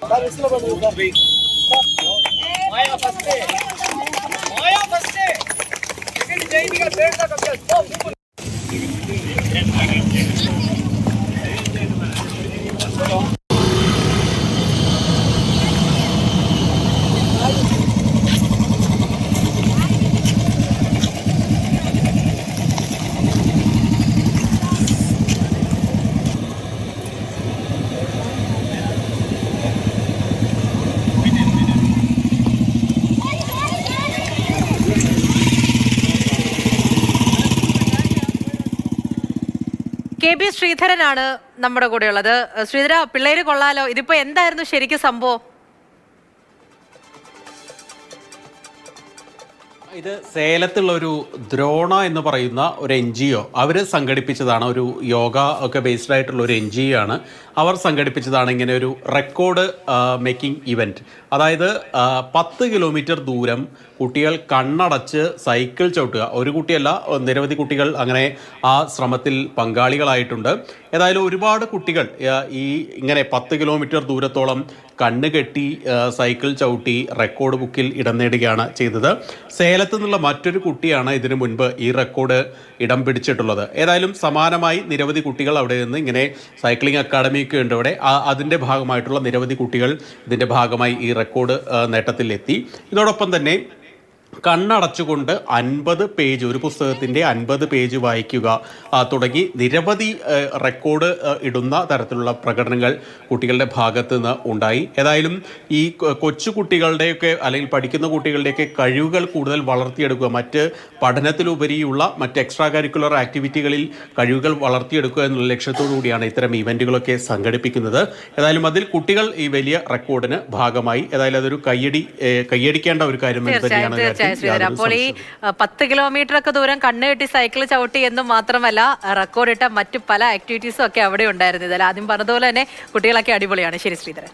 First. First. K B ശ്രീധരനാണ് നമ്മുടെ കൂടെ ഉള്ളത് ശ്രീധര പിള്ളേര് കൊള്ളാലോ? ഇതിപ്പോ എന്തായിരുന്നു ശരിക്കും സംഭവം? ഇത് സേലത്തുള്ള ഒരു ദ്രോണ എന്ന് പറയുന്ന ഒരു എൻ ജി ഒ. അവർ സംഘടിപ്പിച്ചതാണ് ഒരു യോഗ ഒക്കെ ബേസ്ഡ് ആയിട്ടുള്ള ഒരു എൻ ജി ഒ ആണ് അവർ സംഘടിപ്പിച്ചതാണ് ഇങ്ങനെ ഒരു റെക്കോർഡ് മേക്കിംഗ് ഇവന്റ് അതായത് പത്ത് കിലോമീറ്റർ ദൂരം കുട്ടികൾ കണ്ണടച്ച് സൈക്കിൾ ചവിട്ടുക. ഒരു കുട്ടിയല്ല നിരവധി കുട്ടികൾ അങ്ങനെ ആ ശ്രമത്തിൽ പങ്കാളികളായിട്ടുണ്ട്. ഏതായാലും ഒരുപാട് കുട്ടികൾ ഈ ഇങ്ങനെ പത്ത് കിലോമീറ്റർ ദൂരത്തോളം കണ്ണ് കെട്ടി സൈക്കിൾ ചവിട്ടി റെക്കോർഡ് ബുക്കിൽ ഇടം നേടുകയാണ് ചെയ്തത്. സേലത്ത് നിന്നുള്ള മറ്റൊരു കുട്ടിയാണ് ഇതിനു മുൻപ് ഈ റെക്കോർഡ് ഇടം പിടിച്ചിട്ടുള്ളത്. ഏതായാലും സമാനമായി നിരവധി കുട്ടികൾ അവിടെ നിന്ന് ഇങ്ങനെ സൈക്ലിംഗ് അക്കാഡമിയൊക്കെ ഉണ്ട് അവിടെ അതിന്റെ ഭാഗമായിട്ടുള്ള നിരവധി കുട്ടികൾ ഇതിന്റെ ഭാഗമായി ഈ റെക്കോർഡ് നേട്ടത്തിലെത്തി. ഇതോടൊപ്പം തന്നെ കണ്ണടച്ചുകൊണ്ട് അൻപത് പേജ് ഒരു പുസ്തകത്തിന്റെ അൻപത് പേജ് വായിക്കുക. തുടങ്ങി നിരവധി റെക്കോർഡ് ഇടുന്ന തരത്തിലുള്ള പ്രകടനങ്ങൾ കുട്ടികളുടെ ഭാഗത്തു നിന്ന് ഉണ്ടായി. ഏതായാലും ഈ കൊച്ചു കുട്ടികളുടെയൊക്കെ അല്ലെങ്കിൽ പഠിക്കുന്ന കുട്ടികളുടെയൊക്കെ കഴിവുകൾ കൂടുതൽ വളർത്തിയെടുക്കുക. മറ്റ് പഠനത്തിലുപരിയുള്ള മറ്റ് എക്സ്ട്രാ കരിക്കുലർ ആക്ടിവിറ്റികളിൽ കഴിവുകൾ വളർത്തിയെടുക്കുക എന്നുള്ള ലക്ഷ്യത്തോടു കൂടിയാണ് ഇത്തരം ഇവന്റുകളൊക്കെ സംഘടിപ്പിക്കുന്നത്. ഏതായാലും അതിൽ കുട്ടികൾ ഈ വലിയ റെക്കോർഡിന് ഭാഗമായി. ഏതായാലും അതൊരു കയ്യടി കയ്യടിക്കേണ്ട ഒരു കാര്യം തന്നെയാണ് തീർച്ചയായും കാര്യത്തിൽ അപ്പോൾ ഈ പത്ത് കിലോമീറ്റർ ഒക്കെ ദൂരം കണ്ണ് കെട്ടി സൈക്കിൾ ചവിട്ടി എന്നും മാത്രമല്ല റെക്കോർഡ് ഇട്ട മറ്റു പല ആക്ടിവിറ്റീസും ഒക്കെ അവിടെ ഉണ്ടായിരുന്നു ഇതിൽ ആദ്യം പറഞ്ഞതുപോലെ തന്നെ കുട്ടികളൊക്കെ അടിപൊളിയാണ്. ശരി ശ്രീധരൻ.